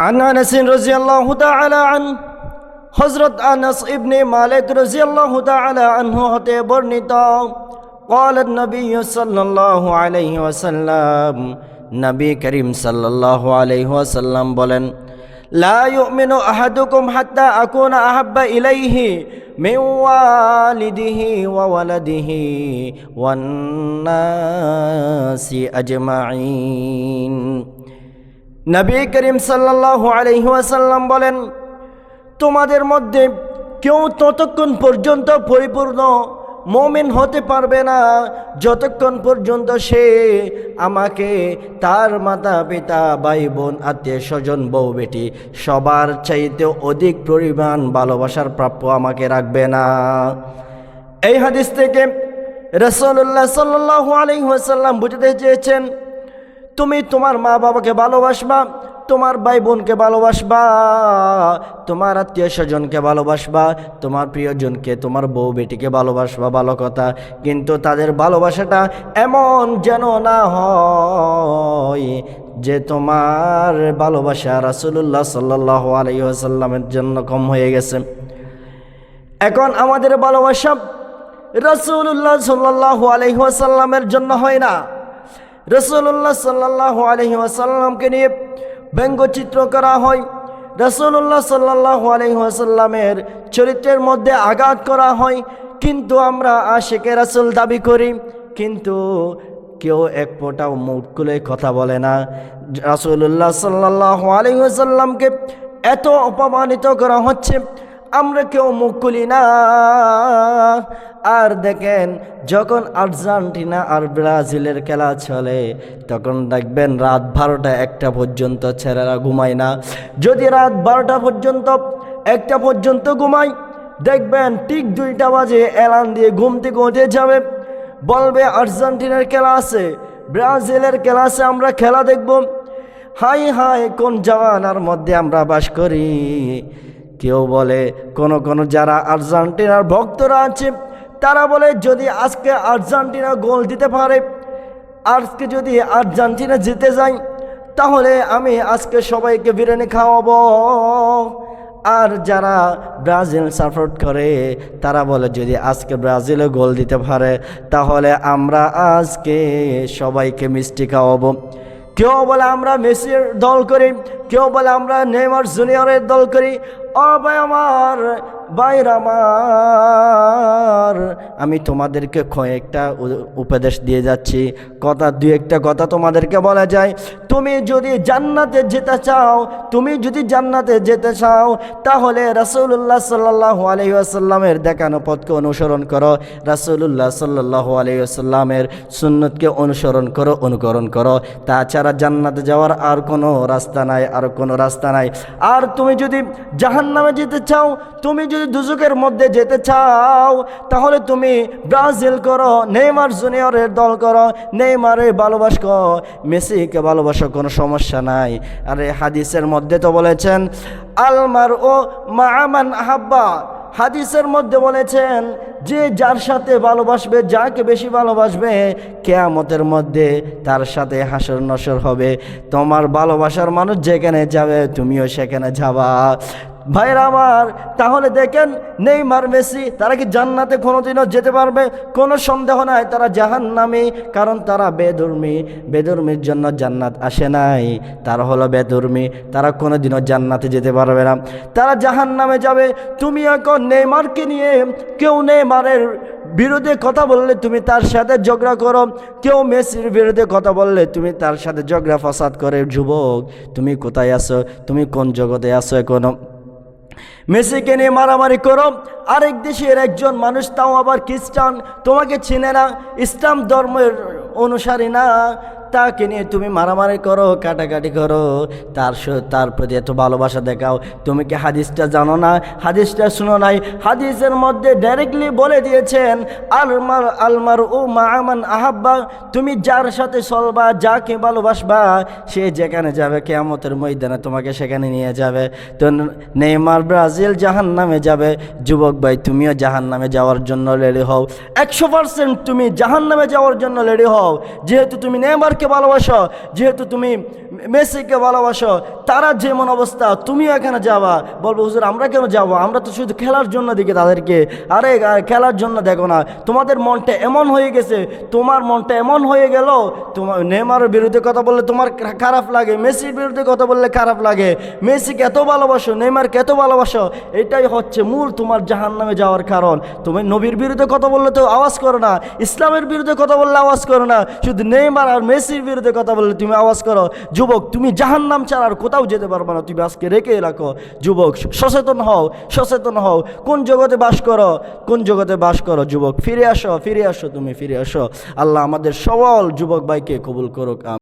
عن انس رضي الله تعالى عنه হজরত আনাস ইবনে মালিক রাদিয়াল্লাহু তাআলা আনহু হতে বর্ণিত قال النبي صلى الله عليه وسلم নবী করিম সাল্লাল্লাহু আলাইহি ওয়াসাল্লাম বলেন لا يؤمن أحدكم حتى أكون أحب إليه من والده وولده والناس أجمعين নবী করিম সাল্লাল্লাহু আলাইহি ওয়াসাল্লাম বলেন, তোমাদের মধ্যে কেউ ততক্ষণ পর্যন্ত পরিপূর্ণ মমিন হতে পারবে না। যতক্ষণ পর্যন্ত সে আমাকে তার মাতা, পিতা ভাই বোন আত্মীয় স্বজন বউ, বেটি সবার চাইতে অধিক পরিমাণ ভালোবাসার প্রাপ্য আমাকে রাখবে না। এই হাদিস থেকে রসল্লাহ সাল্লাহ আলহিহাসাল্লাম বুঝতে চেয়েছেন তুমি তোমার মা বাবাকে ভালোবাসবা, তোমার ভাই বোনকে ভালোবাসবা, তোমার আত্মীয় স্বজনকে ভালোবাসবা, তোমার প্রিয়জনকে তোমার বউ বেটিকে ভালোবাসবা, ভালো কথা। কিন্তু তাদের ভালোবাসাটা এমন যেন না হয় যে তোমার ভালোবাসা রাসুল্লাহ সাল্লাহ আলহিহাসাল্লামের জন্য কম হয়ে গেছে। এখন আমাদের ভালোবাসা রসুল্লাহ সাল্লাহ আলহিহাসাল্লামের জন্য হয় না। রসুল্লাহ সাল্লাহ আলহি আসাল্লামকে নিয়ে ব্যঙ্গচিত্র করা হয়। রসুল্লাহ সাল্লাহ আলহি আসাল্লামের চরিত্রের মধ্যে আঘাত করা হয়। কিন্তু আমরা আশেকে রাসুল দাবি করি, কিন্তু কেউ এক ফোটাও মুখ খুলে কথা বলে না। রাসুল্লাহ সাল্লাহ আলহি আসাল্লামকে এত অপমানিত করা হচ্ছে। আমরা কেউ মুখ খুলি না। আর দেখেন, যখন আর্জেন্টিনা আর ব্রাজিলের খেলা চলে, তখন দেখবেন রাত বারোটা একটা পর্যন্ত ছেলেরা ঘুমায় না। যদি রাত বারোটা পর্যন্ত, একটা পর্যন্ত ঘুমায়, দেখবেন ঠিক দুইটা বাজে এলান দিয়ে ঘুম থেকে উঠে যাবে। বলবে, আর্জেন্টিনার খেলা আছে, ব্রাজিলের খেলা আছে, আমরা খেলা দেখব। হাই হাই কোন জামানার মধ্যে আমরা বাস করি। কেউ বলে, কোন কোন যারা আর্জেন্টিনার ভক্তরা আছে, তারা বলে, যদি আজকে আর্জেন্টিনা গোল দিতে পারে, আজকে যদি আর্জেন্টিনা জিতে যায়, তাহলে আমি আজকে সবাইকে বিরিয়ানি খাওয়াবো। আর যারা ব্রাজিল সাপোর্ট করে, তারা বলে, যদি আজকে ব্রাজিলে গোল দিতে পারে, তাহলে আমরা আজকে সবাইকে মিষ্টি খাওয়াবো। কেউ বলে আমরা মেসির দল করি, কেউ বলে আমরা নেমার জুনিয়রের দল করি। অবয় আমার বাইর আমার। আমি তোমাদেরকে কয়েকটা উপদেশ দিয়ে যাচ্ছি। কথা দু একটা কথা তোমাদেরকে বলা যায়। তুমি যদি জান্নাতে যেতে চাও, তুমি যদি জান্নাতে যেতে চাও, তাহলে রাসুল্লাহ সাল্লাহ আলহিহাসাল্লামের দেখানো পথকে অনুসরণ করো। রাসুল্লাহ সাল্লাহ আলহিহাসাল্লামের সুন্নতকে অনুসরণ করো, অনুকরণ করো। তাছাড়া জান্নাতে যাওয়ার আর কোনো রাস্তা নাই, আর কোনো রাস্তা নাই। আর তুমি যদি জাহান নামে যেতে চাও, তুমি যদি দুজুকের মধ্যে যেতে চাও, তাহলে তুমি ব্রাজিল করো, নেইমার জুনিয়রের দল করো নেইমারে ভালোবাস মেসিকে ভালোবাসো কোনো সমস্যা নাই। আর হাদিসের মধ্যে তো বলেছেন আলমার ও মামান আহাব্বা। হাদিসের মধ্যে বলেছেন, যে যার সাথে ভালোবাসবে, যাকে বেশি ভালোবাসবে, কেয়ামতের মধ্যে তার সাথে হাসর নসর হবে। তোমার ভালোবাসার মানুষ যেখানে যাবে, তুমিও সেখানে যাবা। ভাইরা আমার, তাহলে দেখেন নেইমার, মেসি, তারা কি জান্নাতে কোনোদিনও যেতে পারবে? কোনো সন্দেহ নাই, তারা জাহান নামে কারণ তারা বেদর্মী। বেদর্মীর জন্য জান্নাত আসে নাই। তারা হলো বেদর্মী, তারা কোনোদিনও জান্নাতে যেতে পারবে না। তারা জাহান নামে যাবে। তুমি এখন নেইমারকে নিয়ে কেউ নেইমারের বিরুদ্ধে কথা বললে তুমি তার সাথে ঝগড়া করো। কেউ মেসির বিরুদ্ধে কথা বললে তুমি তার সাথে ঝগড়া ফসাদ করে, যুবক, তুমি কোথায় আসো তুমি কোন জগতে আসো এখনও? মেসিকে নিয়ে মারামারি করো। আরেক দেশের একজন মানুষ তাও আবার খ্রিস্টান, তোমাকে চিনে না। ইসলাম ধর্মের অনুসারী না। তাকে নিয়ে তুমি মারামারি করো, কাটাকাটি করো। তার তার প্রতি এত ভালোবাসা দেখাও। তুমি কি হাদিসটা জানো না? হাদিসটা শুনো নাই? হাদিসের মধ্যে ডাইরেক্টলি বলে দিয়েছেন, আলমার আলমার ও মামান আহাব্বা। তুমি যার সাথে চলবা, যাকে ভালোবাসবা, সে যেখানে যাবে, কেয়ামতের ময়দানে তোমাকে সেখানে নিয়ে যাবে। তো নেইমার ব্রাজিল জাহান নামে যাবে। যুবক ভাই, তুমিও জাহান নামে যাওয়ার জন্য রেডি হও। একশো পার্সেন্ট তুমি জাহান নামে যাওয়ার জন্য রেডি হও। যেহেতু তুমি নেইমার নেমারকে ভালোবাসো, যেহেতু তুমি মেসিকে ভালোবাসো, তারা যেমন অবস্থা, তুমিও এখানে যাবা। বলব, হুজুর, আমরা কেন যাব? আমরা তো শুধু খেলার জন্য দেখি তাদেরকে। আরে খেলার জন্য দেখো না, তোমাদের মনটা এমন হয়ে গেছে, তোমার মনটা এমন হয়ে গেল তোমার নেমারের বিরুদ্ধে কথা বললে তোমার খারাপ লাগে, মেসির বিরুদ্ধে কথা বললে খারাপ লাগে। মেসিকে এত ভালোবাসো, নেইমারকে এত ভালোবাসো, এটাই হচ্ছে মূল তোমার জাহান নামে যাওয়ার কারণ। তুমি নবীর বিরুদ্ধে কথা বললে তো আওয়াজ করো না, ইসলামের বিরুদ্ধে কথা বললে আওয়াজ করো না। শুধু নেইমার আর মেসির বিরুদ্ধে কথা বললে তুমি আওয়াজ করো, যুবক, তুমি জাহান নাম ছাড়া আর কোথাও যেতে পারবে না। তুমি আজকে রেখে রাখো। যুবক, সচেতন হও সচেতন হও। কোন জগতে বাস করো? কোন জগতে বাস করো, যুবক? ফিরে আসো ফিরে আসো তুমি, ফিরে আসো। আল্লাহ আমাদের সবল যুবক ভাইকে কবুল করুক